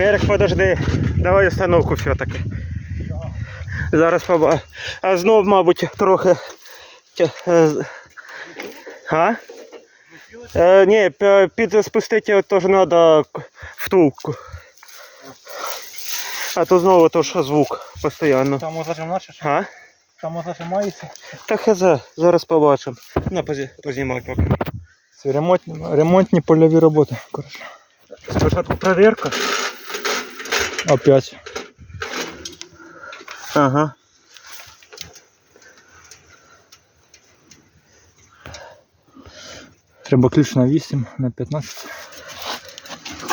Мерик, подожди. Давай установку все-таки. Зараз поба. А знов, мабуть, трохи. е, А? Е, ні, під спустити теж треба втулку. А то знову то що звук постійно. Там зажимаєш? А? Там зажимається. Та хз, зараз побачимо. На познімай поки. Це ремонтні, ремонтні польові роботи. Коротше. Спочатку перевірка. Опять. Ага. Треба ключ на 8, на 15.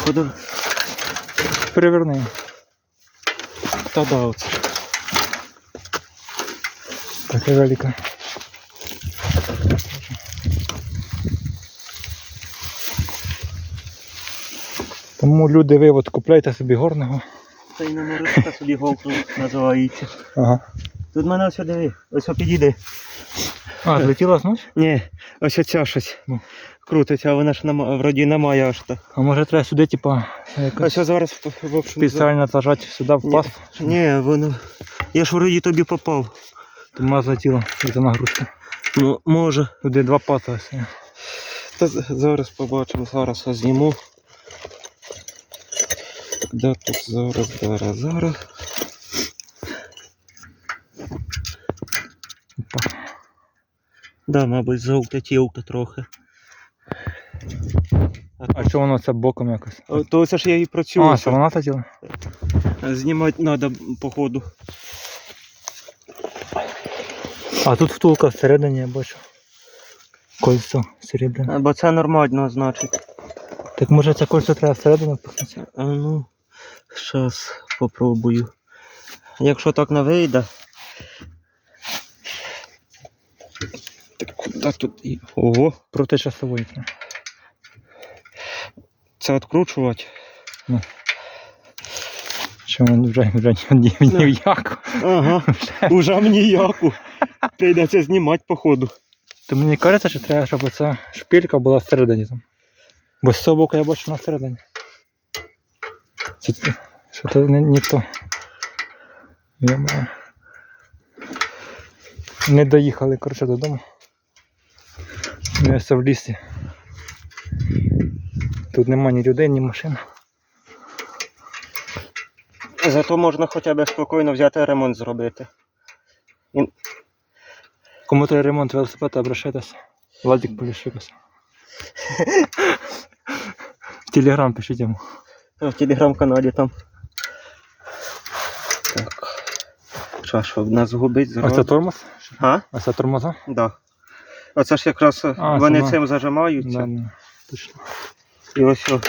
Куди? Переверни. Та да, оце. Така велика. Тому люди ви от купляйте собі горного. Та й номерочка собі голку називається. Ага. Тут мене ось диви, ось підійди. А, злетіла знов? Ні, ось оця щось Ну. крутиться, а вона ж нема, вроді немає аж то. А може треба сюди, типа, якось Ось зараз в- общем. спеціально зажати сюди в Ні. Ні, воно. Я ж вроді тобі попав. то вона злетіла, це нагрузка. Ну, може. Туди два ось. Та зараз побачимо, зараз зніму. Де тут зараз, зараз, зараз. Опа. Да, мабуть, жовта тілка трохи. А що воно це боком якось? О, То це ж я і працюю. А, це вона злетіла? Знімати треба, походу. А тут втулка всередині, я бачу. Кольцо серебряне. Бо це нормально, значить. Так може це кольцо треба всередину впихнути? А ну, зараз попробую. Якщо так не вийде. Так куди тут? і- Ого, Проти треба. це відкручувати. Що воно вже, вже ні, ні, ні в яку. Ага, уже мені яку. Прийдеться знімати, походу. То мені кажеться, що треба, щоб оця шпилька була всередині там. Бо з цього боку я бачу вона всередині. Це, що це не, не то. Я маю. Не доїхали, коротше, додому. Ми ось в лісі. Тут нема ні людей, ні машин. Зато можна хоча б спокійно взяти ремонт зробити. Кому треба ремонт велосипеда, обращайтесь. Владик Поліщикос. В телеграм пишіть йому. В телеграм-каналі там. Так. Що, щоб нас губить зразу. це тормоз? А? А це тормоза? Да. Оце ж якраз А, вони сама. цим зажимаються. Да, да. Точно. І ось о,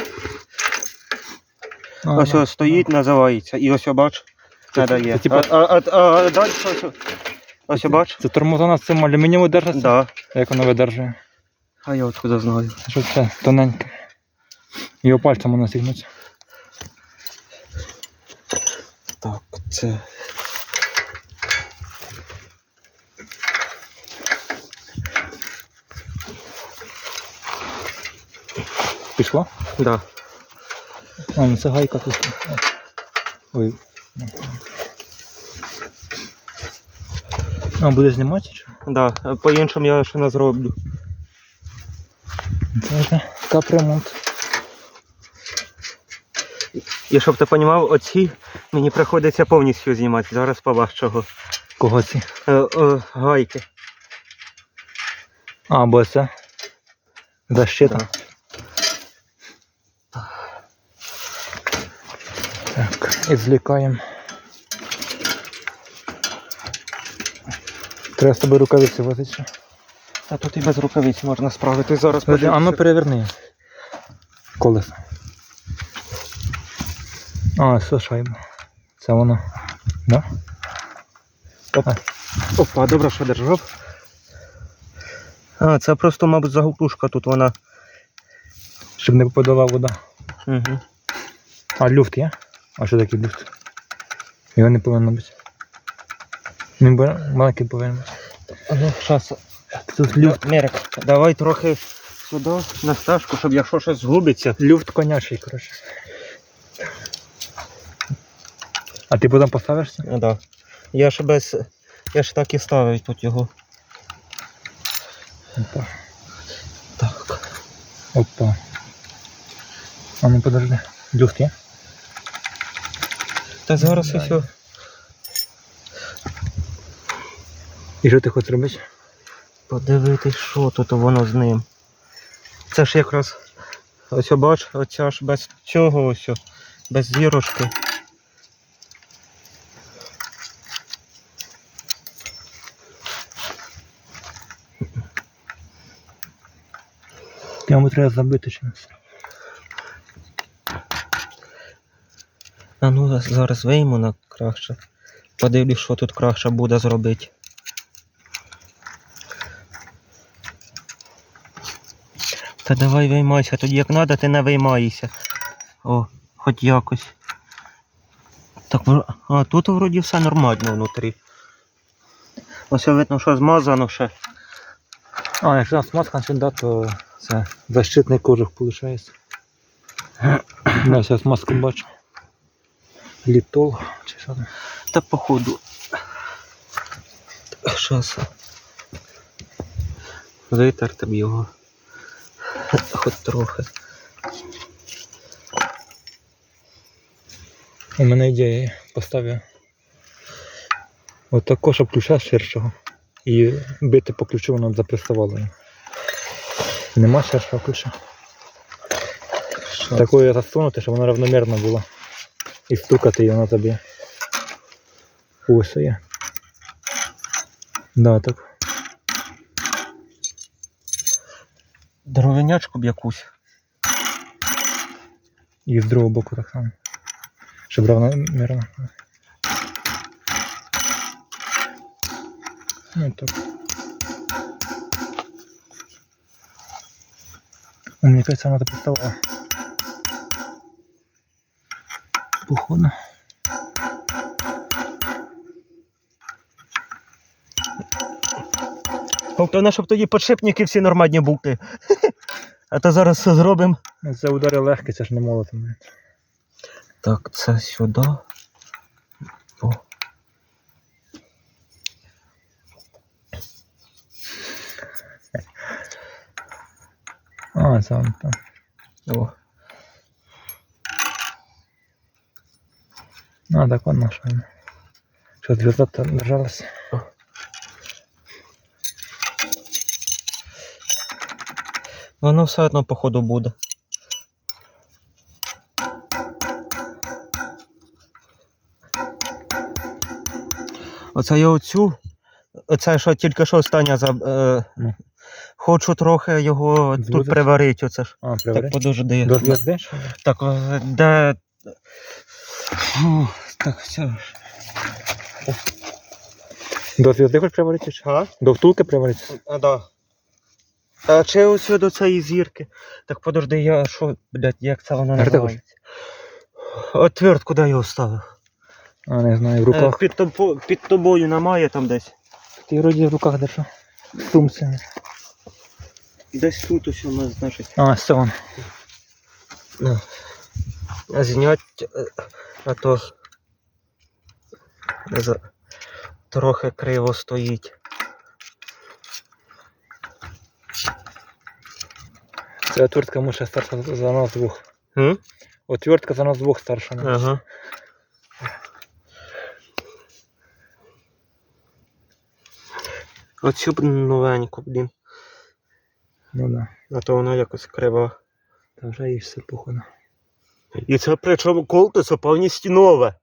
А, ось да. о стоїть, називається. І ось о, бач, не дає. це типа- А, а, а, а далі ось, о- ось бач? Це тормоза на цим алюмінієву держиться? Да. Як воно видержує? А я откуда знаю. Що це тоненьке. Його пальцем воно зігнуться. Так, це. Пішло? Да. А, ну це гайка тут. Ой. А, буде знімати чи? Да. По-іншому я ще не зроблю. Це вже капремонт. І щоб ти розумів, оці мені приходиться повністю знімати. Зараз побач чого. Кого ці? Е, е, гайки. А, бо це. Защита. Так, і злікаємо. Треба з тобою рукавиці возити. ще. А тут і без рукавиць можна справити. Зараз Подожди, а ну переверни. Колесо. А, це шайба. Це воно. Да? Опа. Опа, добре, що держав. А, це просто, мабуть, заглушка тут вона. Щоб не попадала вода. Угу. А люфт є? А що таке люфт? Його не повинно бути. Він маленький повинен бути. Ну, зараз. Тут люфт. Мерик, давай трохи сюди, на стежку, щоб якщо щось згубиться. Люфт конячий, коротше. А ти потім поставишся? Ну, да. Я ж без. Я ж так і ставив тут його. Опа. Так. Опа. А ну подожди. Люфт є? Та зараз Дай. усе. І що ти хочеш робити? Подивитись, що тут воно з ним. Це ж якраз. Ось бач, оця ж без цього ось, без зірочки. Йому треба забити чимось. А ну зараз вийму на краще. Подивлюсь, що тут краще буде зробити. Та давай виймайся, тоді як треба, ти не виймаєшся. О, хоч якось. Так, а тут вроді все нормально внутрі. Ось видно, що змазано ще. А, якщо нас маска да, то це защитний кожух виходить. Да, зараз маску бачу. Літол чи що там. Та походу. Щас. Витерти б його. Хоч трохи. У мене ідея. Поставлю. От тако, щоб ключа ширшого. І бити по ключу воно їм. Нема ширшого ключа. Такою засунути, щоб воно равномірно було. І стукати і воно тобі. Ось є. Да, так. Дровинячку б якусь. І з другого боку так само. Щоб равномірно. Ну так. Ну, Мені кажется, вона приставала. Походу. Головне, щоб тоді подшипники всі нормальні були. А то зараз все зробимо. Це удари легкі, це ж не молотом. Так, це сюди. О. А, це вон там. О. А, так воно. Що зв'язка там держалась. Воно все одно походу буде. Оце я оцю. Оце що тільки що остання за. Е, Ну. Хочу трохи його тут приварити. Оце ж. А, Так, подожди. До зв'язки? що ли? Так, е, де. Так, все. До зв'язки хоч приварити? А? До втулки приварити? А, да. А чи ось до цієї зірки? Так подожди, я що, блядь, як це воно називається? Отверт, куди його ставив? А, не знаю, в Е, руках. під, тобо, під тобою немає там десь. Ти вроді в руках держав. Сумці. Десь тут ось у нас, значить. А, все вон. А Знять, е, а то трохи криво стоїть. Це отвертка може старша за нас двох. М? Отвертка за нас двох старша. ну. Ага. Оцю б новеньку, блін. Ну да. А то воно якось криво. Та вже і все походу. І це причому колти це повністю нове.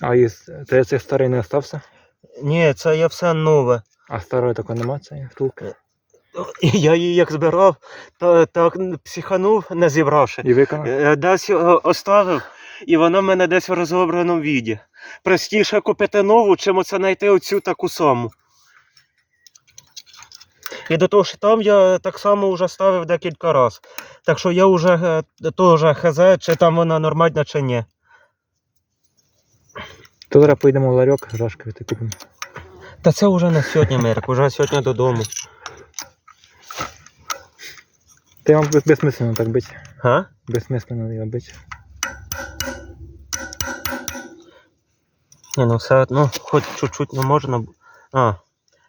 А із це цей старий не остався? Ні, це є все нове. А старої такої нема цієї втулки. Я її як збирав, то так психанув, не зібравши. І виконав? Е, Десь е, оставив, і вона в мене десь в розобраному віді. Простіше купити нову, чим оце знайти оцю таку саму. І до того, що там я так само вже ставив декілька разів. Так що я вже е, теж хз, чи там вона нормальна, чи ні. То зараз поїдемо в ларьок, жашки купимо. Та це вже не сьогодні, Мерк, вже сьогодні додому. Та без- безсмислено так бити. Га? Безсмислено його бити. Ні, ну все одно, хоч чуть-чуть не можна. А,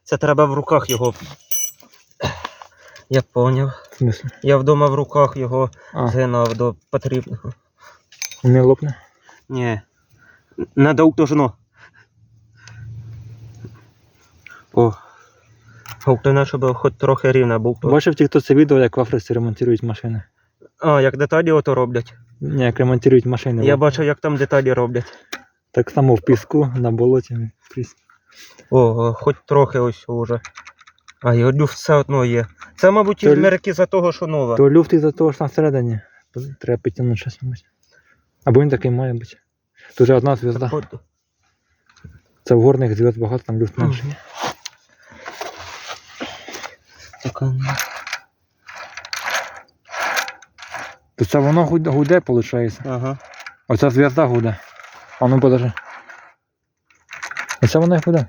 це треба в руках його. Я поняв. Я вдома в руках його А, згинав до потрібного. не лопне. Ні. Не довтожно. О. Головне, щоб хоч трохи рівно був. Бачив ті, хто це відео, як в Африці ремонтують машини. А, як деталі ото роблять. Ні, як ремонтують машини. Я бачив, як там деталі роблять. Так само в піску, на болоті. скрізь. О, хоч трохи ось уже. А його люфт все одно є. Це, мабуть, То мерки за того, що нове. То люфт із-за того, що там всередині. Треба підтягнути щось, мабуть. Або він такий має бути. Тут же одна зв'язка. От. Це в горних зв'язок багато, там люфт менший. Мгм. Так, ну. То це воно гуде, гуде виходить. Ага. Оця зв'язка гуде. А ну подожди. Оце воно і гуде.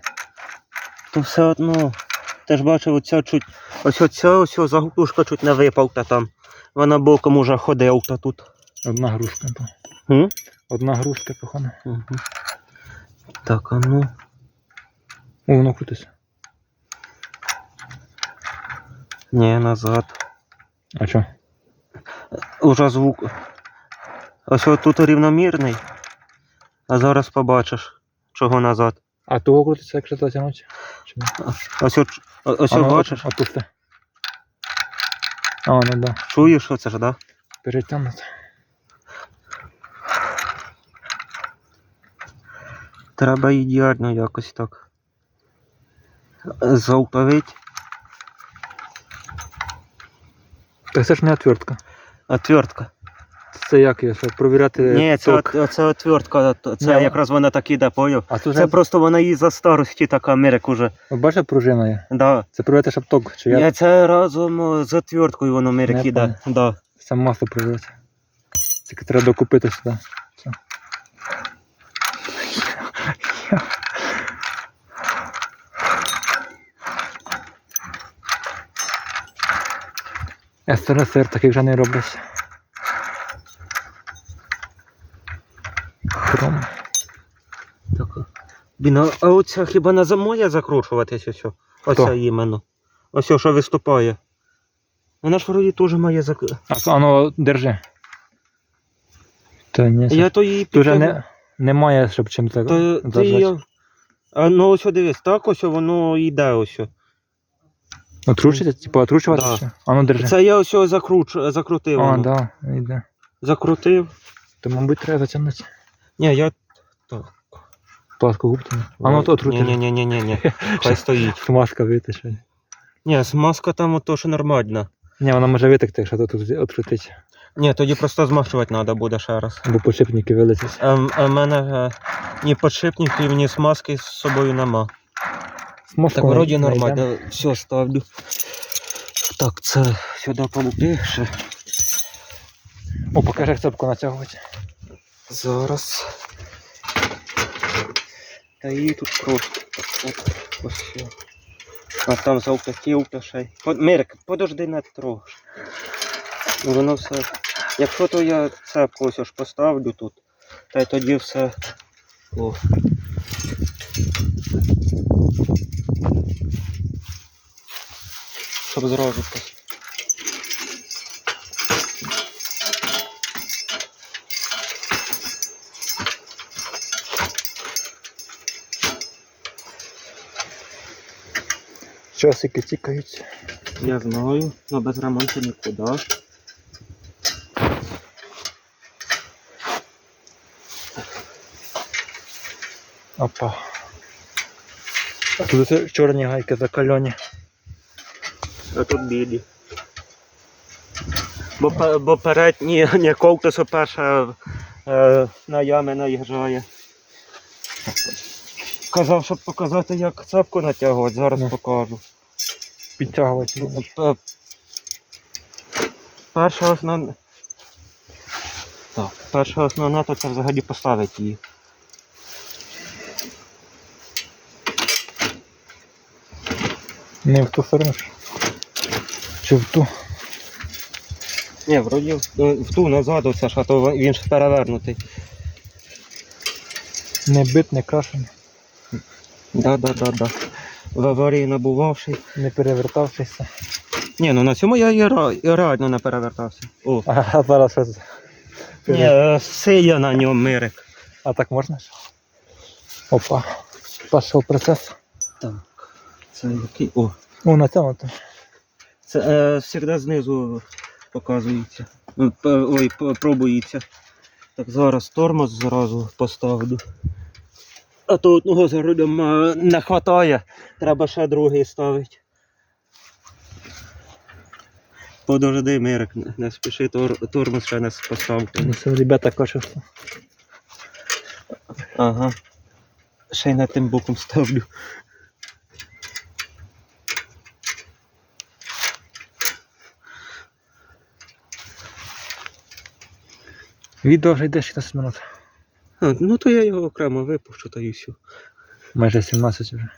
То все одно. Ти ж бачив, оця чуть. Ось оця ось заглушка чуть не випав там. Вона боком уже ходив та тут. Одна грушка. то. М? Одна грушка, походу. Угу. Так, а ну. О, воно крутиться. Ні, назад. А що? Уже звук. Ось тут рівномірний. А зараз побачиш, чого назад. А того крутиться, якщо затягнути? Ось от, ось А ну, бачиш, от- Отпусти. А, ну да. чуєш оце ж, да? Перетягнути. Треба ідеально якось так. Золтовить. Так це ж не отвертка. Отвертка. Це як щоб провіряти Ні, це, ток. це отвертка, це Ні, якраз вона так іде, поняв? А Це же, просто вона її за старості така Америк уже. ви бачите, пружина є? Да. Це провіряти, щоб ток, чи як? Ні, це разом з отверткою воно Америк Не іде. Да. Сам масло провіряти. Тільки треба докупити сюди. Все. СРСР таких вже не роблять. Хром. Так. Блін, а, а оця хіба не замоє закручуватися ось? Оця Хто? іменно. Ось що виступає. Вона ж вроді теж має зак... А, а ну держи. Та ні, Я то її підтягну. не, немає, щоб чим так То, ти її... А ну ось дивись, так ось воно йде ось. Отручити, типу отручувати? Да. ще? А ну держи. Це я ось закруч... закрутив. А, воно. да, йде. Закрутив. То, мабуть, треба затягнути. Ні, я. Так. Пласку губку. А ну то отрути. Ні, ні, ні, ні, ні. Хай стоїть. Смазка витече. Ні, смазка там ото що нормальна. Ні, вона може витекти, якщо тут отрутить. Ні, тоді просто змащувати треба буде ще раз. Або подшипники вилетять. А, м- а в мене е, ні подшипників, ні смазки з собою нема. Смазку Так, вроді нормально. Все, ставлю. Так, це сюди полупи ще. О, покажи, як цепку натягувати. Зараз. Та її тут просто. От, ось. А там завтатів та ще. й- Мирик, подожди не трошки. Ну, Воно все. Якщо то я цепку ось аж поставлю тут, та й тоді все. О. Щоб зразу так. Часики тікають. Я знаю, але без ремонту нікуди. Опа. А тут чорні гайки закальоні. А тут білі. Бо, бо передні не ковтису перша е, на ями наїжджає. Казав, щоб показати, як цепку натягувати, зараз Ну. покажу. Підтягувати. П- Перша основна. Так, перша основна, то це взагалі поставити її. Не в ту сторону. ж. Чи в ту? Ні, вроді в, в ту назад оце ж, а то він ж перевернутий. Не бит, не крашений, Да, да, да, да. В аварії набувавший. не перевертавшийся. Ні, ну на цьому я і ра- і реально не перевертався. О. А зараз що це? Ні, е, сиє на ньому мирик. А так можна? ж? Опа. Пішов процес. Так. Це який. О. Ну, натягнуто. Це е, завжди знизу показується. Ну, п- Ой, п- пробується. Так, зараз тормоз зразу поставлю. А то одного за е, не вистачає, треба ще другий ставити. Подожди, Мирик, не- спіши, тор- тормоз ще не поставити. Ребята кажуть, Ага. Ще й на тим боком ставлю. відео вже йде 16 минут. А, ну то я його окремо випущу та і все. Майже 17 вже.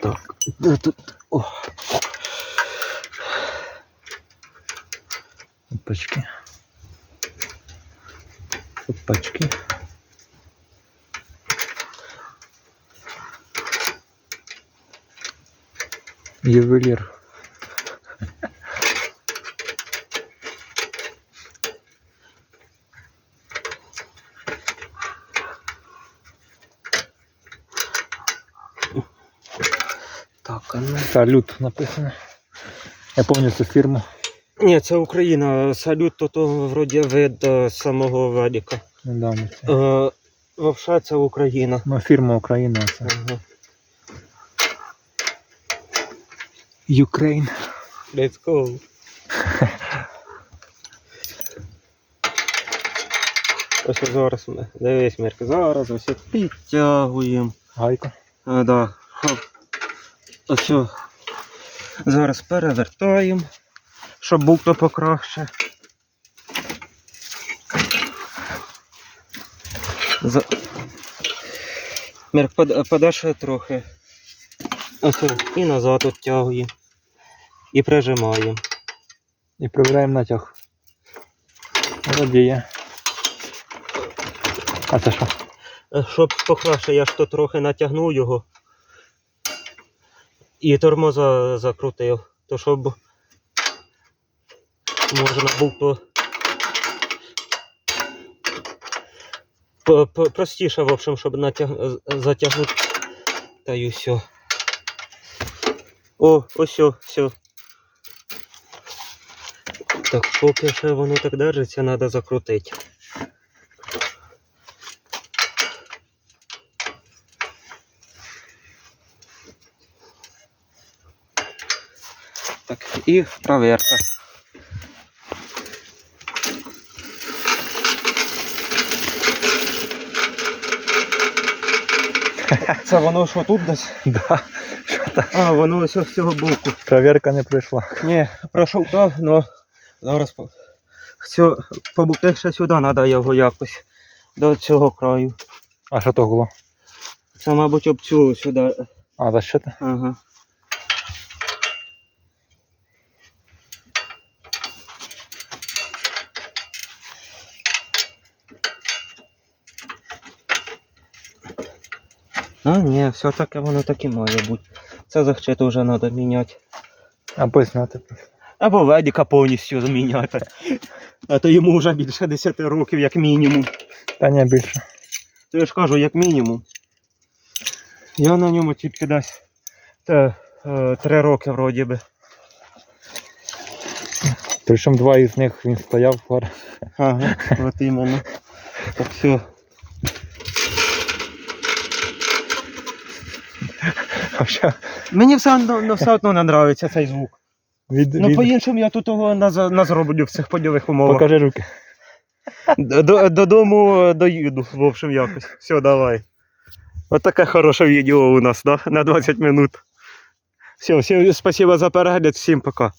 Так, де тут. О. Опачки. Опачки. Ювелір. Так, а ну. Салют написано. Я пам'ятаю цю фірму. Ні, це Україна. Салют, то то вроді вид е, самого велика. Недавно це. Е, Вовша це Україна. Ну, фірма Україна це. Ага. Ukraine. Let's go. Ось зараз ми. Дивись, Мірка, зараз ось підтягуємо. Гайка. А, да. Хоп. Ось. Зараз перевертаємо, щоб був то покраще. За... Мірк, под... трохи. Ось. І назад оттягуємо. І прижимаємо. І перевіряємо натяг. Радіє. А це що? Е, Щоб покраще, я ж то трохи натягнув його. І тормоза закрутив. То щоб можна п- Простіше, в общем, щоб натяг... затягнути. Та й все. О, ось все. Так, поки ще воно так держиться, треба закрутити. Так, і проверка. Це воно що тут десь? Да. А, воно ось з цього боку. Проверка не пройшла. Ні, пройшов так, но зараз по... Все, ще сюди треба його якось. До цього краю. А що то було? Це, мабуть, об цю сюди. А, защита? Ага. А, ні, все-таки воно так і має бути. Це захчиту вже треба міняти. Або зняти. Або ведіка повністю зміняти. А то йому вже більше 10 років, як мінімум. Та ні, більше. То я ж кажу, як мінімум. Я на ньому тільки десь те, е, три роки вроді би. Причому два із них він стояв пар. Ага, от іменно. Так все. Що? Мені все одно, ну, все одно не подобається цей звук. Від, Ну від... по-іншому я тут того не, зроблю в цих польових умовах. Покажи руки. Д- Додому е, доїду, в общем, якось. Все, давай. Ось таке хороше відео у нас, да? На 20 минут. Все, всім спасибо за перегляд, всім пока.